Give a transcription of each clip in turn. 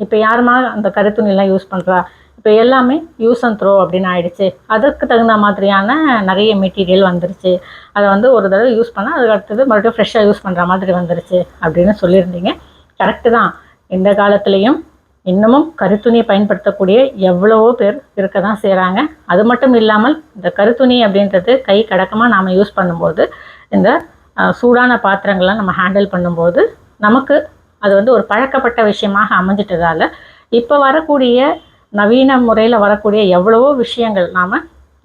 இப்போ யாருமா அந்த கருத்துணிலாம் யூஸ் பண்ணுறா இப்போ எல்லாமே யூஸ் அண்ட் த்ரோ அப்படின்னு ஆயிடுச்சு. அதற்கு தகுந்த மாதிரியான நிறைய மெட்டீரியல் வந்துருச்சு. அதை வந்து ஒரு தடவை யூஸ் பண்ணால் அதுக்கு அடுத்தது மறுபடியும் ஃப்ரெஷ்ஷாக யூஸ் பண்ணுற மாதிரி வந்துருச்சு அப்படின்னு சொல்லியிருந்தீங்க. கரெக்டு தான். இந்த காலத்துலேயும் இன்னமும் கருத்துணியை பயன்படுத்தக்கூடிய எவ்வளவோ பேர் இருக்க தான் செய்கிறாங்க அது மட்டும் இல்லாமல் இந்த கருத்துணி அப்படின்றது கை கடக்கமாக நாம் யூஸ் பண்ணும்போது இந்த சூடான பாத்திரங்கள்லாம் நம்ம ஹேண்டில் பண்ணும்போது நமக்கு அது வந்து ஒரு பழக்கப்பட்ட விஷயமாக அமைஞ்சிட்டதால இப்போ வரக்கூடிய நவீன முறையில் வரக்கூடிய எவ்வளவோ விஷயங்கள் நாம்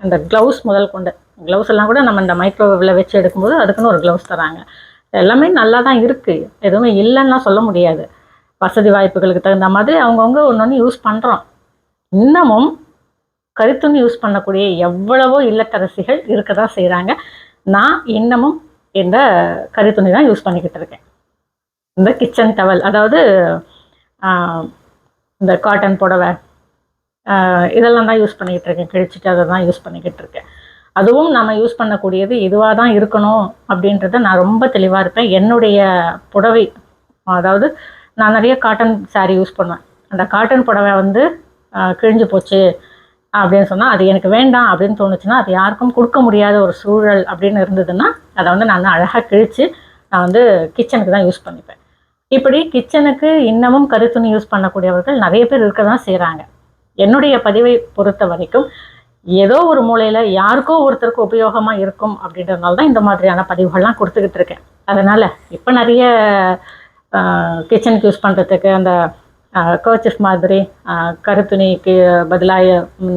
அந்த க்ளவுஸ் முதல் கொண்டு க்ளவுஸ் எல்லாம் கூட நம்ம இந்த மைக்ரோவேவில் வச்சு எடுக்கும்போது அதுக்குன்னு ஒரு க்ளவுஸ் தராங்க. எல்லாமே நல்லா தான் இருக்குது எதுவுமே இல்லைன்னா சொல்ல முடியாது. வசதி வாய்ப்புகளுக்கு தகுந்த மாதிரி அவங்கவுங்க ஒன்று ஒன்று யூஸ் பண்ணுறோம் இன்னமும் கருத்துன்னு யூஸ் பண்ணக்கூடிய எவ்வளவோ இல்லத்தரசிகள் இருக்க தான் செய்கிறாங்க நான் இன்னமும் இந்த கருத்துணி தான் யூஸ் பண்ணிக்கிட்டு இருக்கேன். இந்த கிச்சன் டவல் அதாவது இந்த காட்டன் புடவை இதெல்லாம் தான் யூஸ் பண்ணிக்கிட்டு இருக்கேன். கிழிச்சிட்டு அதை தான் யூஸ் பண்ணிக்கிட்டு இருக்கேன். அதுவும் நம்ம யூஸ் பண்ணக்கூடியது இதுவாக தான் இருக்கணும் அப்படின்றத நான் ரொம்ப தெளிவாக இருப்பேன். என்னுடைய புடவை அதாவது நான் நிறைய காட்டன் சாரீ யூஸ் பண்ணுவேன். அந்த காட்டன் புடவை வந்து கிழிஞ்சு போச்சு அப்படின்னு சொன்னால் அது எனக்கு வேண்டாம் அப்படின்னு தோணுச்சுன்னா அது யாருக்கும் கொடுக்க முடியாத ஒரு சூழல் அப்படின்னு இருந்ததுன்னா அதை வந்து நான் அழகாக கிழித்து நான் வந்து கிச்சனுக்கு தான் யூஸ் பண்ணிப்பேன். இப்படி கிச்சனுக்கு இன்னமும் கருத்துணி யூஸ் பண்ணக்கூடியவர்கள் நிறைய பேர் இருக்க தான் செய்கிறாங்க என்னுடைய பதிவை பொறுத்த வரைக்கும் ஏதோ ஒரு மூலையில் யாருக்கோ ஒருத்தருக்கு உபயோகமாக இருக்கும் அப்படின்றதுனால தான் இந்த மாதிரியான பதிவுகள்லாம் கொடுத்துக்கிட்டு இருக்கேன். அதனால் இப்போ நிறைய கிச்சனுக்கு யூஸ் பண்ணுறதுக்கு அந்த கர்ச்சிஃப் மாதிரி கருத்துணிக்கு பதிலாக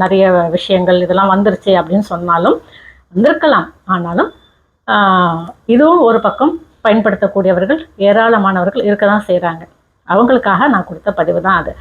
நிறைய விஷயங்கள் இதெல்லாம் வந்துருச்சு அப்படின்னு சொன்னாலும் வந்திருக்கலாம். ஆனாலும் ஆஹ், இதுவும் ஒரு பக்கம் பயன்படுத்தக்கூடியவர்கள் ஏராளமானவர்கள் இருக்க தான் செய்கிறாங்க அவங்களுக்காக நான் கொடுத்த பதிவு தான் அது.